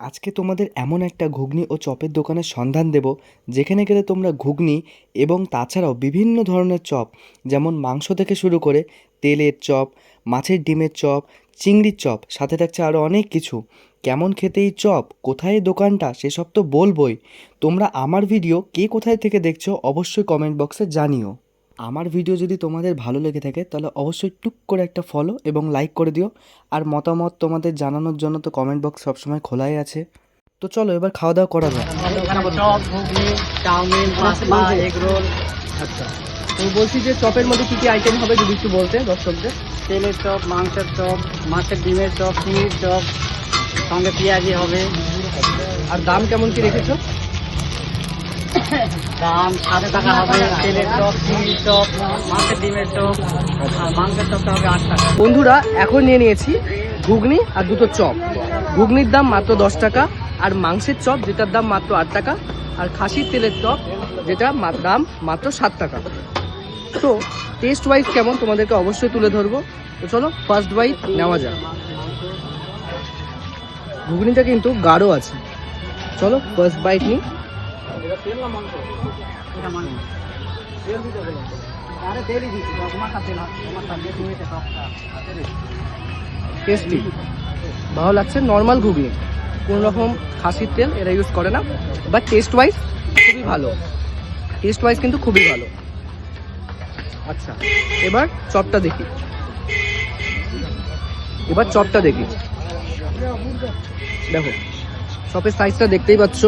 আজকে তোমাদের এমন একটা ঘুগনি ও চপের দোকানের সন্ধান দেব, যেখানে গেলে তোমরা ঘুগনি এবং তাছাড়াও বিভিন্ন ধরনের চপ, যেমন মাংস থেকে শুরু করে তেলের চপ, মাছের ডিমের চপ, চিংড়ির চপ, সাথে থাকছে আরও অনেক কিছু। কেমন খেতে এই চপ? কোথায় দোকানটা? সেসব তো বলবই। তোমরা আমার ভিডিও কে কোথায় থেকে দেখছ অবশ্যই কমেন্ট বক্সে জানিও। আমার ভিডিও যদি তোমাদের ভালো লেগে থাকে তাহলে অবশ্যই টুক করে একটা ফলো এবং লাইক করে দিও। আর মতামত তোমাদের জানানোর জন্য তো কমেন্ট বক্স সবসময় খোলাই আছে। তো চলো এবার খাওয়া দাওয়া করা যাক। চাউমিন এগ রোল আচ্ছা তো বলছি যে চপের মধ্যে কি কি আইটেম হবে যদি একটু বলতে দর্শকদের? তেলের চপ মাংসের চপ মাছের ডিমের চপ চিংড়ির চপ সঙ্গে পেঁয়াজি হবে। আর দাম কেমন কি রেখেছো? দাম সাত টাকা হবে তেলের চপ মাছের ডিমের আর মাংসের হবে আট টাকা। বন্ধুরা এখন নিয়ে নিয়েছি ঘুগনি আর দুটো চপ। ঘুগনির দাম মাত্র দশ টাকা আর মাংসের চপ যেটার দাম মাত্র আট টাকা আর খাসির তেলের চপ যেটা দাম মাত্র সাত টাকা। তো টেস্ট ওয়াইজ কেমন তোমাদেরকে অবশ্যই তুলে ধরবো। তো চলো ফার্স্ট বাইট নেওয়া যাক। ঘুগনিটা কিন্তু গাঢ় আছে। চলো ফার্স্ট বাইট নিই। এটা মাংস? আরে তেলই দিচ্ছি টেস্টি ভালো লাগছে নর্মাল ঘুগনি। কোনো রকম খাসির তেল এরা ইউজ করে না বাট টেস্ট ওয়াইজ খুবই ভালো। টেস্ট ওয়াইজ কিন্তু খুবই ভালো। আচ্ছা এবার চপটা দেখি। এবার চপটা দেখি। দেখো চপের সাইজটা দেখতেই পাচ্ছ।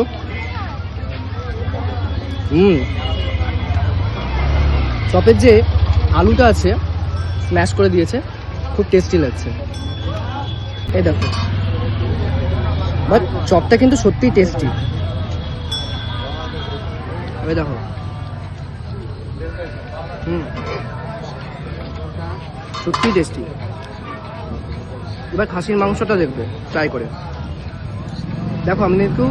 হুম। চপের যে আলুটা আছে স্ম্যাশ করে দিয়েছে, খুব টেস্টি লাগছে। এই দেখো। বাট চপটা কিন্তু সত্যিই টেস্টি ওই দেখো। হুম। সত্যিই টেস্টি এবার খাসির মাংসটা দেখবে ট্রাই করে। দেখো, আমি একটু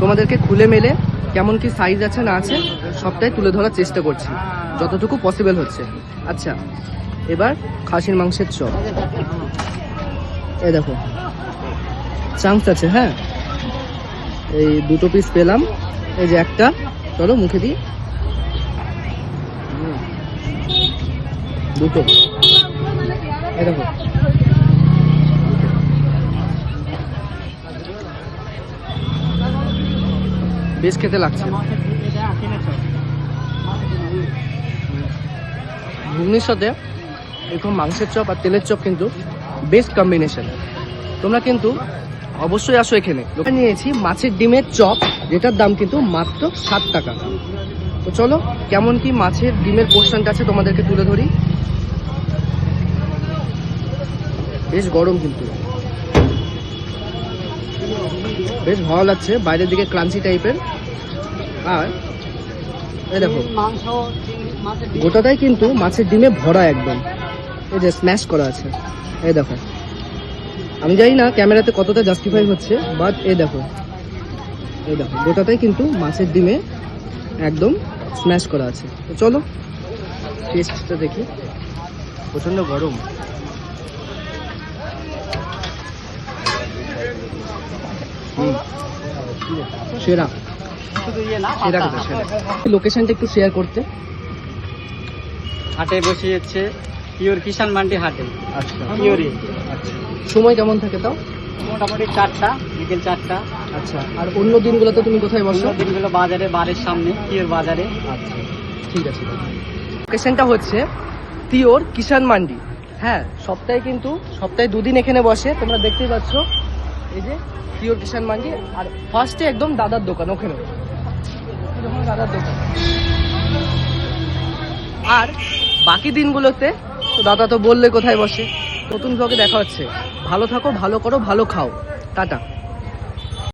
তোমাদেরকে খুলে মেলে কেমন কি সাইজ আছে, না আছে, সবটাই তুলে ধরার চেষ্টা করছি। যতটুকু পসিবল হচ্ছে। আচ্ছা এবার খাসির মাংসের চপ। এই দেখো চান্স আছে হ্যাঁ? এই দুটো পিস পেলাম। এই যে একটা, চলো মুখে দিই। দুটো। এই দেখো বেশ খেতে লাগছে। ঘুগনির সাথে এরকম মাংসের চপ আর তেলের চপ কিন্তু বেস্ট কম্বিনেশন তোমরা কিন্তু অবশ্যই আসো এখানে। এখানে নিয়েছি মাছের ডিমের চপ, যেটার দাম কিন্তু মাত্র সাত টাকা। তো চলো, কেমন কি মাছের ডিমের পোর্শনটা আছে তোমাদেরকে তুলে ধরি। বেশ গরম কিন্তু। বেশ ভালো লাগছে, বাইরের দিকে ক্রাঞ্চি টাইপের আর এই দেখো। গোটাটাই কিন্তু মাছের ডিমে ভরা একদম। এই যে স্ম্যাশ করা আছে। এই দেখো। আমি জানি না ক্যামেরাতে কতটা জাস্টিফাই হচ্ছে বাট এই দেখো। এই দেখো গোটাটাই কিন্তু মাছের ডিমে একদম স্ম্যাশ করা আছে। তো চলো টেস্টটা দেখি। প্রচণ্ড গরম। সেরা। লোকেশনটা একটু শেয়ার করতে। হাটে বসিয়েছে পিওর কিষান মান্ডি হাটে। আচ্ছা। পিওরি। আচ্ছা। সময় কেমন থাকে তাও? মোটামুটি চারটা বিকেল চারটা। আচ্ছা। আর অন্য দিনগুলোতে তুমি কোথায় বসো? দিনগুলো বাজারে বাড়ির সামনে পিওর বাজারে। আচ্ছা। ঠিক আছে লোকেশনটা হচ্ছে তিওর কিষান মান্ডি। হ্যাঁ সপ্তাহে কিন্তু সপ্তাহে দুদিন এখানে বসে। তোমরা দেখতেই পাচ্ছ এই যে পিওর কিষান মান্ডি। আর ফার্স্টে একদম দাদার দোকান ওখানে দাদার দোকান। আর বাকি দিনগুলোতে তো দাদা তো বললে কোথায় বসে? নতুন ব্লগে দেখা হচ্ছে। ভালো থাকো, ভালো করো, ভালো খাও। টাটা।